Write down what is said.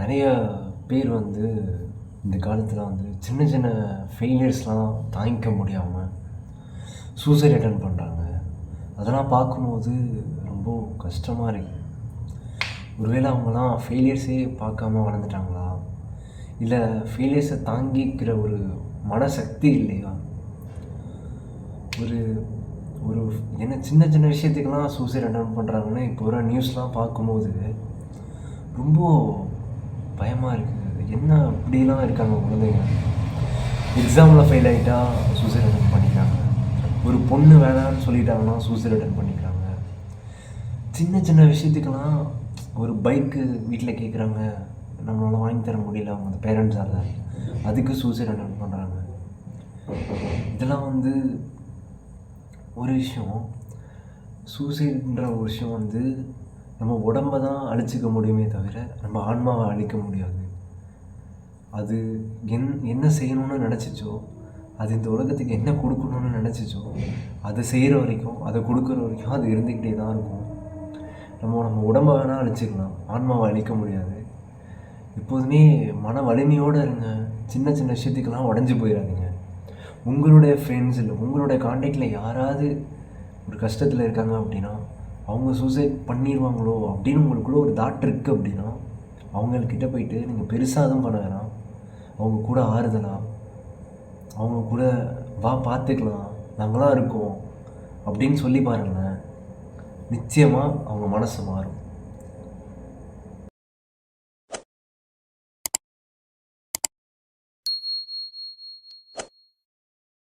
நிறைய பேர் வந்து இந்த காலத்தில் வந்து சின்ன சின்ன ஃபெயிலியர்ஸ்லாம் தாங்கிக்க முடியாமல் சூசைட் அட்டன் பண்ணுறாங்க அதெல்லாம் பார்க்கும்போது ரொம்ப கஷ்டமாக இருக்குது ஒருவேளை அவங்களாம் ஃபெயிலியர்ஸே பார்க்காம வளர்ந்துட்டாங்களா? இல்லை ஃபெயிலியர்ஸை தாங்கிக்கிற ஒரு மனசக்தி இல்லையா? ஒரு ஒரு என்ன சின்ன சின்ன விஷயத்துக்கெல்லாம் சூசைட் அட்டன் பண்ணுறாங்கன்னு இப்போ வர நியூஸ்லாம் பார்க்கும்போது ரொம்ப பயமாக இருக்குது என்ன அப்படிலாம் இருக்காங்க குழந்தைங்க? எக்ஸாமில் ஃபெயில் ஆகிட்டா சூசைட் அட்டன் பண்ணிக்கிறாங்க. ஒரு பொண்ணு வேணான்னு சொல்லிட்டாங்கன்னா சூசைட் அட்டன் பண்ணிக்கிறாங்க. சின்ன சின்ன விஷயத்துக்கெல்லாம் ஒரு பைக்கு வீட்டில் கேட்குறாங்க நம்மளால் வாங்கி தர முடியல. அவங்க பேரண்ட்ஸால் அதுக்கு சூசைட் அட்டன் பண்ணுறாங்க இதெல்லாம் வந்து ஒரு விஷயம். சூசைடுன்ற ஒரு விஷயம் வந்து நம்ம உடம்ப தான் அழிச்சிக்க முடியுமே தவிர நம்ம ஆன்மாவை அழிக்க முடியாது. அது என் என்ன செய்யணும்னு நினச்சிச்சோ அது இந்த உலகத்துக்கு என்ன கொடுக்கணும்னு நினச்சிச்சோ அதை செய்கிற வரைக்கும் அதை கொடுக்குற வரைக்கும் அது இருந்துக்கிட்டே தான் இருக்கும். நம்ம நம்ம உடம்ப வேணால் அழிச்சிக்கலாம். ஆன்மாவை அழிக்க முடியாது. எப்போதுமே மன வலிமையோடு இருங்க. சின்ன சின்ன விஷயத்துக்கெல்லாம் உடஞ்சி போயிடாதீங்க. உங்களுடைய ஃப்ரெண்ட்ஸ் இல்லை உங்களுடைய காண்டாக்டில் யாராவது ஒரு கஷ்டத்தில் இருக்காங்க அப்படின்னா அவங்க சூசைட் பண்ணிடுவாங்களோ அப்படின்னு உங்களுக்குள்ள ஒரு தாட் இருக்குது அப்படின்னா அவங்கக்கிட்ட போயிட்டு நீங்கள் பெருசாக எதுவும் பண்ண வேணாம். அவங்க கூட ஆறுதலாக அவங்க கூட வா பார்த்துக்கலாம் நாங்களாம் இருக்கோம். அப்படின்னு சொல்லி பாருங்களேன். நிச்சயமாக அவங்க மனசு மாறும்.